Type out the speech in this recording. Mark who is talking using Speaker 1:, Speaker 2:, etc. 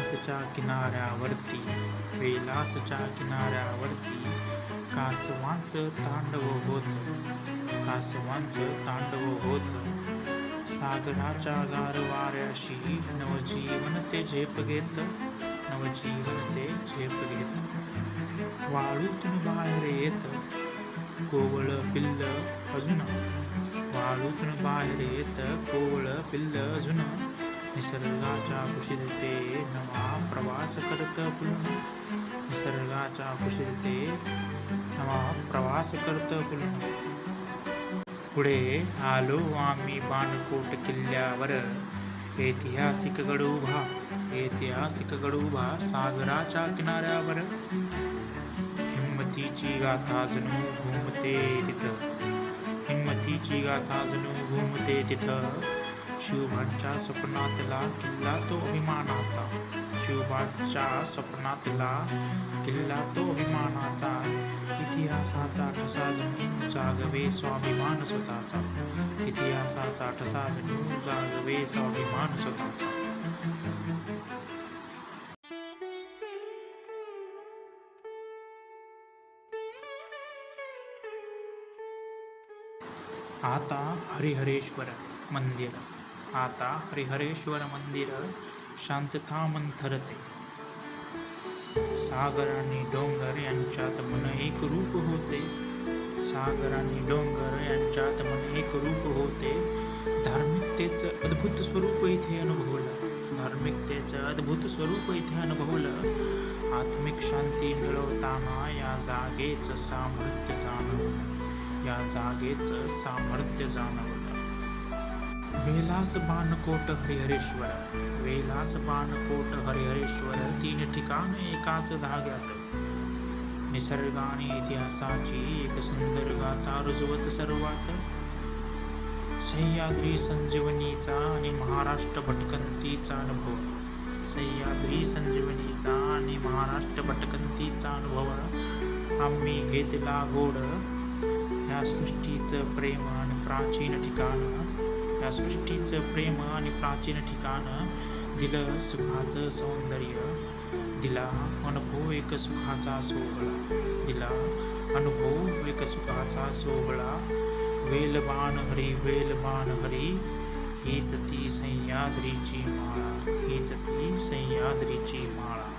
Speaker 1: कैलासच्या किनाऱ्यावरती कैलासच्या किनाऱ्यावरती कासवांचं तांडव होत कासवांचं तांडव होत. सागराच्या गारवाऱ्याशी नवजीवन ते झेप घेत नवजीवन ते झेप घेत. वाळूतून बाहेर येत कोवळ पिल्ल अजून. वाळूतून बाहेर येत कोवळ पिल्ल अजून. निसर्गाच्या कुशीलते नवा प्रवास करत फुलून. निसर्गाच्या कुशीलते नवा प्रवास करत फुलून. पुढे आलो आम्ही बाणकोट किल्ल्यावर. ऐतिहासिक गड उभा ऐतिहासिक गड उभा सागराच्या किनाऱ्यावर. हिम्मतीची गाथा जणू घुमते तिथं. हिंमतीची गाथा जणू घुमते तिथं. शिवबाच्या स्वप्नातला किल्ला तो अभिमानाचा. शिवबांच्या स्वप्नातला किल्ला तो अभिमानाचा. इतिहासाचा ठसा जणू जागवे स्वाभिमान स्वतःचा. इतिहासाचा ठसा जणू जागवे स्वाभिमान स्वतःचा. आता हरिहरेश्वर मंदिर. आता हरिहरेश्वर मंदिर शांतता मंथरते सागर आणि डोंगर यांच्यात मन एक रूप होते. सागर आणि डोंगर यांच्यात मन एक रूप होते. धार्मिकतेचं अद्भुत स्वरूप इथे अनुभवलं. धार्मिकतेचं अद्भुत स्वरूप इथे अनुभवलं. आत्मिक शांती मिळवताना या जागेचं सामर्थ्य जाणवलं. या जागेचं सामर्थ्य जाणवलं. वेलास बाणकोट हरिहरेश्वर वेलास बाणकोट हरिहरेश्वर तीन ठिकाण एकाच धाग्यात. निसर्ग आणि इतिहासाची एक सुंदर गाथा रुजवत सर्वात. सह्याद्री संजीवनीचा आणि महाराष्ट्र भटकंतीचा अनुभव. सह्याद्री संजीवनीचा आणि महाराष्ट्र भटकंतीचा अनुभव आम्ही घेतला गोड. ह्या सृष्टीचं प्रेम आणि प्राचीन ठिकाण या सृष्टीचं प्रेम आणि प्राचीन ठिकाण दिलं सुखाचं सौंदर्य दिला अनुभव एक सुखाचा सोहळा दिला अनुभव एक सुखाचा सोहळा. वेलबाण हरी वेलबाण हरी हीच ती सह्याद्रीची माळा हीच ती सह्याद्रीची माळा.